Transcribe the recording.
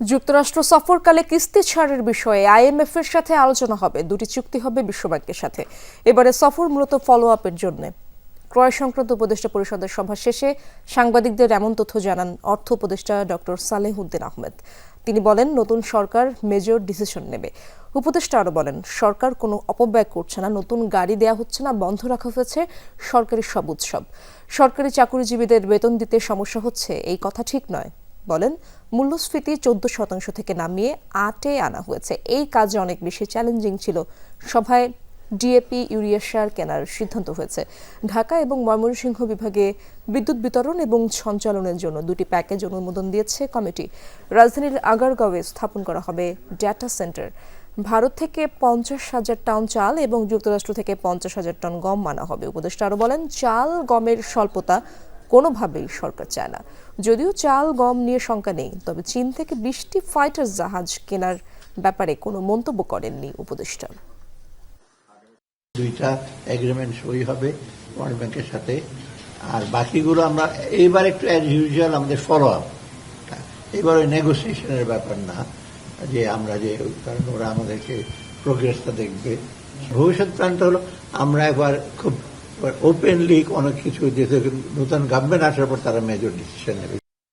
যুক্তরাষ্ট্র সফরকালে কিস্তি ছাড়ের বিষয়ে আইএমএফ এর সাথে আলোচনা হবে। দুটি চুক্তি হবে বিশ্বব্যাংকের সাথে। এবারে সফর মূলত ফলো আপের জন্য। ক্রয় সংক্রান্ত উপদেষ্টা পরিষদের সভা শেষে সাংবাদিকদের এমন তথ্য জানান অর্থ উপদেষ্টা ডক্টর সালেহুদ্দিন আহমেদ। তিনি বলেন, নতুন সরকার মেজর ডিসিশন নেবে। উপদেষ্টা আরও বলেন, সরকার কোনো অপব্যয় করছে না, নতুন গাড়ি দেয়া হচ্ছে না, বন্ধ রাখা হয়েছে সরকারি সব উৎসব। সরকারি চাকরিজীবীদের বেতন দিতে সমস্যা হচ্ছে, এই কথা ঠিক নয়। বলেন, মূল্যস্ফীতি চোদ্দ শতাংশ থেকে নামিয়ে আটে আনা হয়েছে। এই কাজে অনেক বেশি চ্যালেঞ্জিং ছিল। সভায় ডিএপি ইউরিয়া সার কেনার সিদ্ধান্ত হয়েছে। ঢাকা এবং ময়মনসিংহ বিভাগে বিদ্যুৎ বিতরণ এবং সঞ্চালনের জন্য দুটি প্যাকেজ অনুমোদন দিয়েছে কমিটি। রাজধানীর আগারগাঁওয়ে স্থাপন করা হবে ডেটা সেন্টার ভারত থেকে পঞ্চাশ হাজার টন চাল এবং যুক্তরাষ্ট্র থেকে পঞ্চাশ হাজার টন গম আনা হবে। উপদেষ্টা আরও বলেন, চাল, গমের স্বল্পতা কোনোভাবেই সরকার চায় না। যদিও চাল, গম নিয়ে শঙ্কা নেই, তবে চীন থেকে বিশটি ফাইটার জাহাজ কেনার ব্যাপারে কোনো মন্তব্য করেননি উপদেষ্টা। দুইটা এগ্রিমেন্ট সই হবে ওয়ার্ল্ড ব্যাংকের সাথে। আর বাকিগুলো আমরা এইবার একটু অ্যাজ ইউজুয়াল আমাদের ফলো আপ এবার ওই নেগোসিয়েশনের ব্যাপার না, যে আমরা যে, কারণ ওরা আমাদেরকে প্রোগ্রেসটা দেখবে। ভবিষ্যৎ প্ল্যানটা হলো আমরা একবার খুব ওপেনলি অনেক কিছু যেতে নতুন গভর্নমেন্ট আসার পর তারা মেজর ডিসিশন নেবে।